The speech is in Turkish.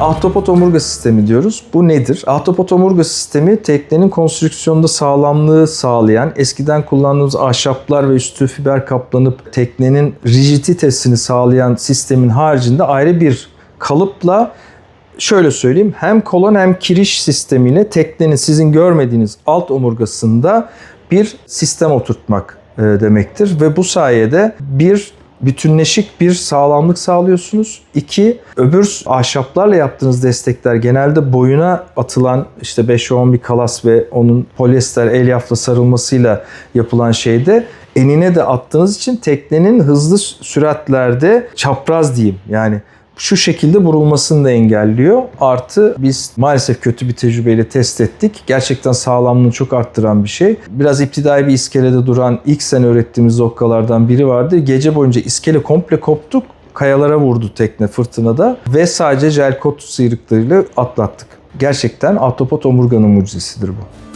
Ahtapot omurga sistemi diyoruz. Bu nedir? Ahtapot omurga sistemi teknenin konstrüksiyonda sağlamlığı sağlayan, eskiden kullandığımız ahşaplar ve üstü fiber kaplanıp teknenin rigiditesini sağlayan sistemin haricinde ayrı bir kalıpla şöyle söyleyeyim hem kolon hem kiriş sistemiyle teknenin sizin görmediğiniz alt omurgasında bir sistem oturtmak e, demektir ve bu sayede bir bütünleşik bir sağlamlık sağlıyorsunuz. İki, öbür ahşaplarla yaptığınız destekler genelde boyuna atılan işte 5'e 10 bir kalas ve onun polyester elyafla sarılmasıyla yapılan şeyde enine de attığınız için teknenin hızlı süratlerde çapraz diyeyim yani şu şekilde vurulmasını da engelliyor. Artı biz maalesef kötü bir tecrübeyle test ettik. Gerçekten sağlamlığını çok arttıran bir şey. Biraz iptidai bir iskelede duran ilk sene öğrettiğimiz okkalardan biri vardı. Gece boyunca iskele komple koptuk. Kayalara vurdu tekne fırtınada ve sadece jel kot sıyrıklarıyla atlattık. Gerçekten ahtapot omurganın mucizesidir bu.